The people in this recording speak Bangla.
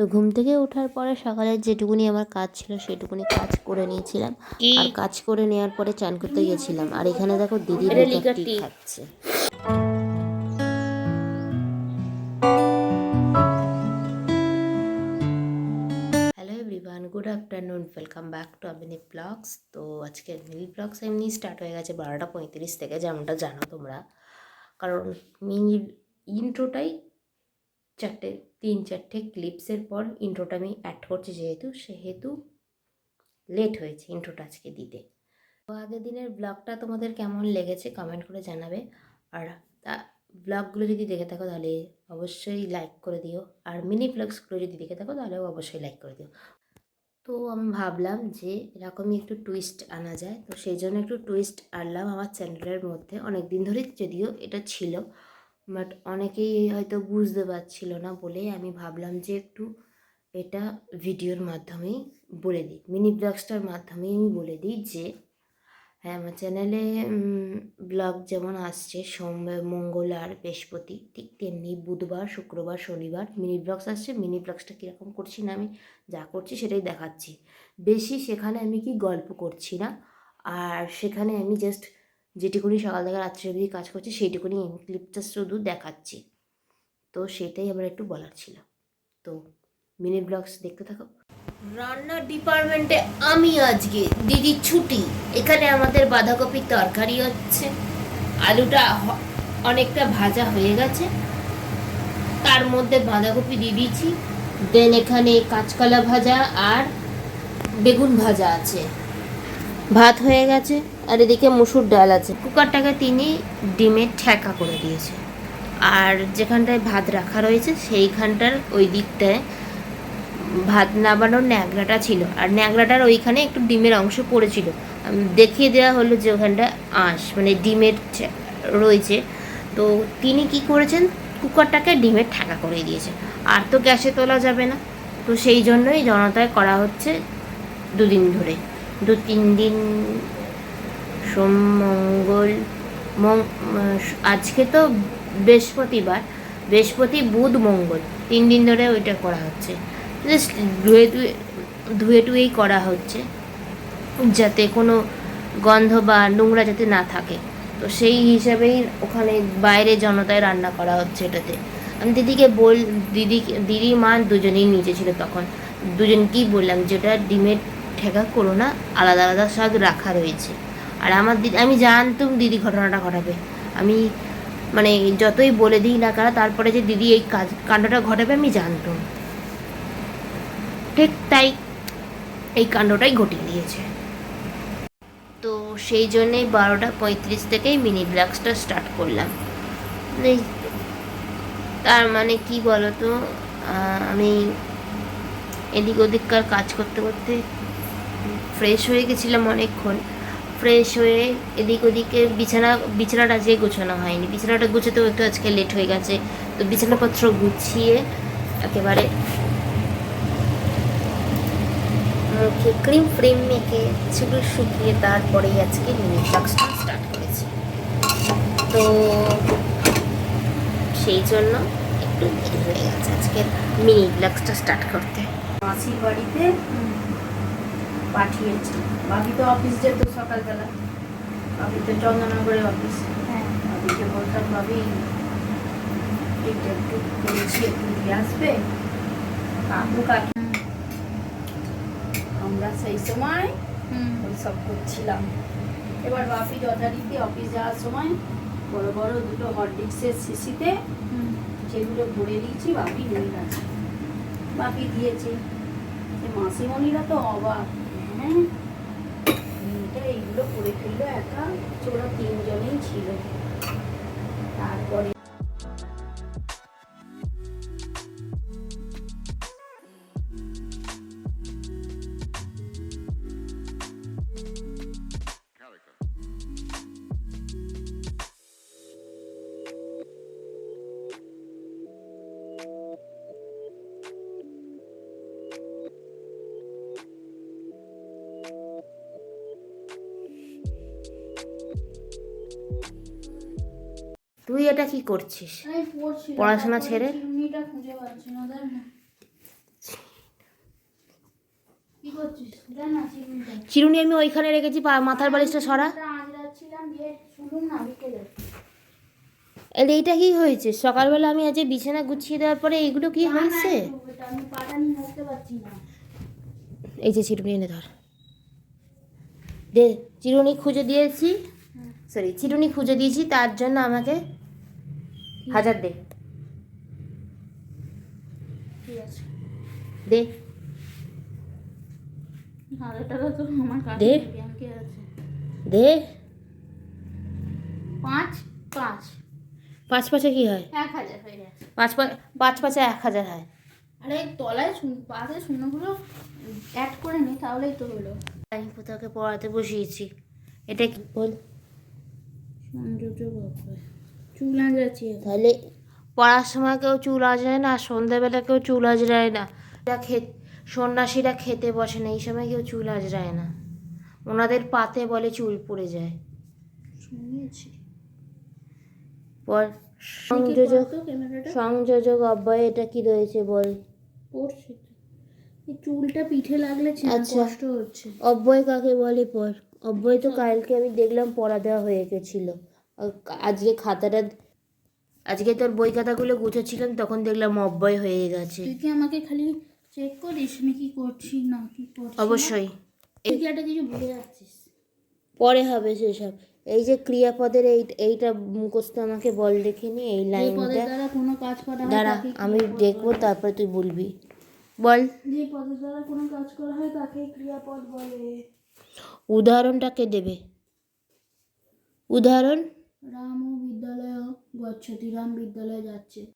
তো ঘুম থেকে ওঠার পরে সকালে যেটুকুনি আমার কাজ ছিল সেটুকুনি কাজ করে নিয়েছিলাম। আর কাজ করে নেওয়ার পরে চান করতে গেছিলাম। আর এখানে দেখো দিদি টি খাচ্ছে। Good afternoon welcome back to Abini blogs তো আজকের মিনি ব্লগস এমনি স্টার্ট হয়ে গেছে বারোটা পঁয়ত্রিশ থেকে যেমনটা জানো তোমরা। কারণ মিনি ইন্ট্রোটাই চারটে, তিন চারটে ক্লিপসের পর ইন্ট্রোটা আমি অ্যাড করছি যেহেতু, সেহেতু লেট হয়েছে ইন্ট্রোটা আজকে দিতে। তো আগের দিনের ব্লগটা তোমাদের কেমন লেগেছে কমেন্ট করে জানাবে। আর তা ব্লগগুলো যদি দেখে থাকো তাহলে অবশ্যই লাইক করে দিও। আর মিনি ব্লগসগুলো যদি দেখে থাকো তাহলেও অবশ্যই লাইক করে দিও। তো আমি ভাবলাম যে এরকমই একটু টুইস্ট আনা যায়। তো সেই জন্য একটু টুইস্ট আনলাম আমার চ্যানেলের মধ্যে। অনেক দিন ধরেই যদিও এটা ছিল। বাট অনেকেই হয়তো বুঝতে পারছিল না বলে আমি ভাবলাম যে একটু এটা ভিডিওর মাধ্যমেই বলে দিই, মিনি ব্লগসটার মাধ্যমেই আমি বলে দিই যে হ্যাঁ আমার চ্যানেলে ব্লগ যেমন আসছে, সোমবার, মঙ্গল আর বৃহস্পতি, ঠিক তেমনি বুধবার, শুক্রবার, শনিবার মিনি ব্লগস আসছে। মিনি ব্লগসটা কীরকম করছি না, আমি যা করছি সেটাই দেখাচ্ছি। বেশি সেখানে আমি কি গল্প করছি না, আর সেখানে আমি জাস্ট যেটুকুনি সকাল থেকে রাত্রি অবধি কাজ করছি, সেইটুকুনি আমি ক্লিপটা শুধু দেখাচ্ছি। তো সেটাই আমার একটু বলার ছিল। তো মিনি ব্লগস দেখতে থাকো। রান্নার ডিপার্টমেন্টে আমি আজকে দিদি ছুটি। এখানে আমাদের বাঁধাকপির তরকারি হচ্ছে। আলুটা অনেকটা ভাজা হয়ে গেছে। তার মধ্যে বাঁধাকপি দিয়ে দিয়েছি। দেন এখানে কাঁচকলা ভাজা আর বেগুন ভাজা আছে। ভাত হয়ে গেছে। আর এদিকে মুসুর ডাল আছে। কুকারটাকে তিনি ডিমের ঠেকা করে দিয়েছে। আর যেখানটায় ভাত রাখা রয়েছে, সেইখানটার ওই দিকটায় ভাত নামানোর ন্যাংরাটা ছিল। আর ন্যাংরাটার ওইখানে একটু ডিমের অংশ পড়েছিল। দেখিয়ে দেওয়া হলো যে ওখানটা আঁশ মানে ডিমের রয়েছে। তো তিনি কি করেছেন? কুকারটাকে ডিমের ঠেকা করে দিয়েছে। আর তো গ্যাসে তোলা যাবে না। তো সেই জন্যই জনতায় করা হচ্ছে দুদিন ধরে। দু তিন দিন সোম, মঙ্গল আজকে তো বৃহস্পতিবার। বৃহস্পতি, বুধ, মঙ্গল। তিন দিন ধরে ওইটা করা হচ্ছে। জাস্ট ধুয়ে ধুয়ে ধুয়ে টুয়েই করা হচ্ছে। যাতে কোনো গন্ধ বা নোংরা যাতে না থাকে। তো সেই হিসাবেই ওখানে বাইরে জনতায় রান্না করা হচ্ছে এটাতে। আমি দিদিকে বল, দিদি দিদি, মা দুজনেই নিচে ছিল তখন। দুজনকেই বললাম, যেটা ডিমের ঠেকা করো না আলাদা আলাদা স্বাদ রাখা রয়েছে। আর আমার দিদি আমি জানতাম দিদি ঘটনাটা ঘটাবে। আমি মানে যতই বলে দিই না কারা তারপরে যে দিদি এই কাজ, কাণ্ডটা ঘটাবে আমি জানতাম। ঠিক তাই এই কাণ্ডটাই ঘটিয়ে দিয়েছে। তো সেই জন্যেই বারোটা পঁয়ত্রিশ থেকেই মিনি ব্লগসটা স্টার্ট করলাম। তার মানে কি বলতো? আমি এদিক ওদিককার কাজ করতে করতে ফ্রেশ হয়ে গেছিলাম অনেকক্ষণ। ফ্রেশ হয়ে এদিক ওদিকে বিছানা, বিছানাটা যে গোছানো হয়নি। বিছানাটা গুছোতেও একটু আজকে লেট হয়ে গেছে। তো বিছানাপত্র গুছিয়ে একেবারে মুখে ক্রিম ফ্রিম মেখে চুল শুকিয়ে তারপরেই আজকে ব্লগসটা স্টার্ট করেছি। তো সেই জন্য একটু দেরি হয়ে গেছে আজকের মিনি ব্লগসটা স্টার্ট করতে। মাসির বাড়িতে পাঠিয়েছে। বাকি তো অফিস যেত সকালবেলা। বাবি তো চন্দননগরের অফিস বাবিকে বলতাম বাবি এটা একটু করেছি একটু দিয়ে আসবে? কাকু কাকি। আমরা সেই সময় ওই সব করছিলাম। এবার বাপি যথারীতি অফিস যাওয়ার সময় বড় বড় দুটো হরলিক্সের শিশিতে যেগুলো ভরে দিয়েছি বাপি নিয়ে গেছে। বাপি দিয়েছে। মাসিমণিরা তো অবাক। হ্যাঁ? এইগুলো করে ফেলল একা ওরা তিনজনেই ছিল। তারপরে তুই এটা কি করছিস? পড়াশোনা ছেড়ে? চিরুনি আমি ওইখানে রেখেছি মাথার বালিশটা সরা। এইটা কি হয়েছে? সকালবেলা আমি আজ বিছানা গুছিয়ে দেওয়ার পরে এইগুলো কি হয়েছে? এই যে চিরুনি এনে ধর। দে চিরুনি খুঁজে দিয়েছি। সরি চিরুনি খুঁজে দিয়েছি তার জন্য আমাকে হাজার দে। দে। পাঁচ পাঁচ। পাঁচ পাঁচে কি হয়? এক হাজার হয়ে গেছে। পাঁচ পাঁচ পাঁচে এক হাজার হয়। আরে তলায় পাশে শূন্যগুলো অ্যাড করে নি তাহলেই তো হলো। আমি কোথাওকে পড়াতে বসিয়েছি। এটা কি? বল। অব্যয় চুল আঁচড়াচ্ছি। তাহলে পড়ার সময় কেউ চুল আজরায় না সন্ধ্যাবেলা কেউ চুল আজরায় না। এটা খে সন্ন্যাসীরা খেতে বসে না এই সময় কেউ চুল আজরায় না। ওনাদের পাতে বলে চুল পড়ে যায়। শুনিয়েছি পর সংযোজক সংযোজক অব্যয় এটা কি রয়েছে বল। পড়ছে চুলটা পিঠে লাগলে আচ্ছা। কষ্ট হচ্ছে। অব্যয় কাকে বলে পর? অব্যয় তো কালকে আমি দেখলাম পড়া দেওয়া হয়ে গেছিল। আজকে খাতাটা আজকে তোর বই খাতাগুলো গুছোচ্ছিলাম তখন দেখলাম অব্যয় হয়ে গেছে। তুই কি আমাকে খালি চেক করিস? আমি কি করছি না কি করছি? অবশ্যই। এই একটা কিছু ভুলে যাচ্ছিস? পরে হবে সেসব। এই যে ক্রিয়াপদের এই এইটা মুখস্থ আমাকে বল দেখিনি এই লাইনটা। দ্বারা কোনো কাজ করা হয় দাঁড়া আমি দেখব তারপরে তুই বলবি। বল। যে পদের দ্বারা কোনো কাজ করা হয় তাকে ক্রিয়াপদ বলে। উদাহরণটাকে দেবে। উদাহরণ? রাম ও বিদ্যালয় গচ্ছতি রাম বিদ্যালয়ে যাচ্ছে।